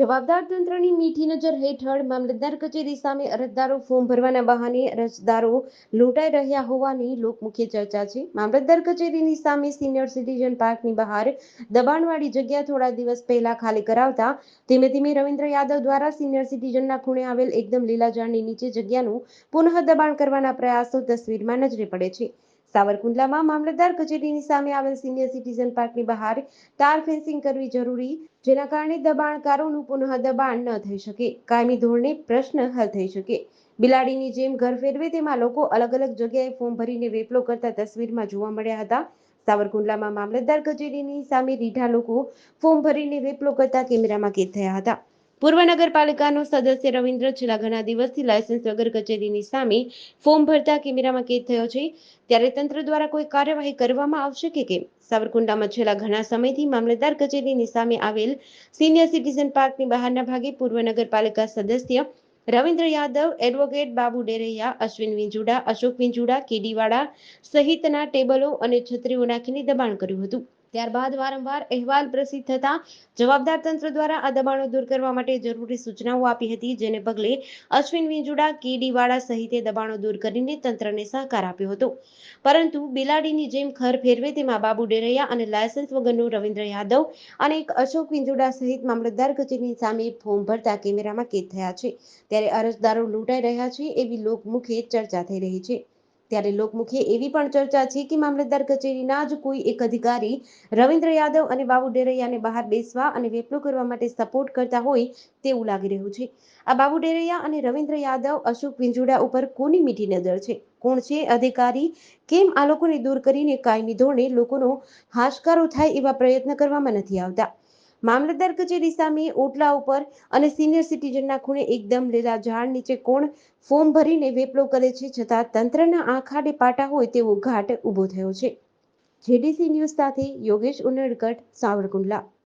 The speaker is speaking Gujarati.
જવાબદાર તંત્રની મીઠી નજર હેઠળ મામલતદાર કચેરી સામે અરજદારો ફોર્મ ભરવાના બહાને અરજદારો લૂંટાઈ રહ્યા હોવાની લોકમુખ્ય ચર્ચા છે. મામલતદાર કચેરીની સામે સિનિયર સિટીઝન પાર્કની બહાર દબાણવાળી જગ્યા થોડા દિવસ પહેલા ખાલી કરાવતા ધીમે ધીમે રવિન્દ્ર યાદવ દ્વારા સિનિયર સિટીઝનના ખૂણે આવેલ એકદમ લીલા ઝાડની નીચે જગ્યાનું પુનઃ દબાણ કરવાના પ્રયાસો તસવીરમાં નજરે પડે છે. સાવરકુંડલામાં મામલતદાર કચેરીની સામે આવેલ સિનિયર સિટીઝન પાર્કની બહાર તાર ફેન્સિંગ કરવી જરૂરી, જેના કારણે દબાણકારોનું પુનઃ દબાણ ન થઈ શકે. કાયમી ધોરણે પ્રશ્ન હલ થઈ શકે. બિલાડીની જેમ ઘર ફેરવે તેમાં લોકો અલગ અલગ જગ્યાએ ફોર્મ ભરીને વેપલો કરતા તસવીરમાં જોવા મળ્યા હતા. સાવરકુંડલામાં મામલતદાર કચેરીની સામે રીઢા લોકો ફોર્મ ભરીને વેપલો કરતા કેમેરામાં કેદ થયા હતા. પૂર્વ નગરપાલિકાનો સદસ્ય રવિન્દ્ર છેલ્લા ઘણા દિવસથી લાયસન્સ વગર કચેરીની સામે ફોર્મ ભરતા કેમેરામાં કેદ થયો છે. ત્યારે તંત્ર દ્વારા કોઈ કાર્યવાહી કરવામાં આવશે કે કેમ? સાવરકુંડલામાં છેલ્લા ઘણા સમયથી મામલતદાર કચેરીની સામે આવેલ સિનિયર સિટીઝન પાર્કની બહારના ભાગે પૂર્વ નગરપાલિકા સદસ્ય રવિન્દ્ર યાદવ, એડવોકેટ બાબુ ડેરૈયા, અશ્વિન વિંજુડા, અશોક વિંજુડા કેડીવાડા સહિતના ટેબલો અને છત્રીઓ નાખીને દબાણ કર્યું હતું. ત્યારબાદ વારંવાર અહેવાલ પ્રસિદ્ધ થતા જવાબદાર તંત્ર દ્વારા આ દબાણો દૂર કરવા માટે જરૂરી સૂચનાઓ આપી હતી, જેને પગલે અશ્વિન વિંજુડા કેડીવાડા સહિતે દબાણો દૂર કરીને તંત્રને સહકાર આપ્યો હતો. પરંતુ બિલાડીની જેમ ખર ફેરવે તેમાં બાબુ ડેરૈયા અને લાયસન્સ વગરનો રવિન્દ્ર યાદવ અને એક અશોક વિંજુડા સહિત મામલતદાર કચેરીની સામે ફોર્મ ભરતા કેમેરામાં કેદ થયા છે. ત્યારે અરજદારો લૂંટાઈ રહ્યા છે એવી લોકમુખે ચર્ચા થઈ રહી છે. ત્યારે લોકમુખે એવી પણ ચર્ચા છે કે મામલતદાર કચેરીના જ કોઈ એક અધિકારી રવિન્દ્ર યાદવ અને બાબુ ડેરૈયાને બહાર બેસવા અને વેપલો કરવા માટે સપોર્ટ કરતા હોય તેવું લાગી રહ્યું છે. આ બાબુ ડેરૈયા અને રવિન્દ્ર યાદવ, અશોક વિંજુડા ઉપર કોની મીઠી નજર છે? કોણ છે અધિકારી? કેમ આ લોકોને દૂર કરીને કાયમી ધોરણે લોકોનો હાશકારો થાય એવા પ્રયત્ન કરવામાં નથી આવતા? મામલતદાર કચેરી સામે ઓટલા ઉપર અને સિનિયર સિટીઝનના ખૂણે એકદમ લીલા ઝાડ નીચે કોણ ફોર્મ ભરીને વેપલો કરે છે છતાં તંત્રના આંખાડે પાટા હોય તેવો ઘાટ ઊભો થયો છે. જેડીસી ન્યૂઝ સાથે યોગેશ ઉનડકટ, સાવરકુંડલા.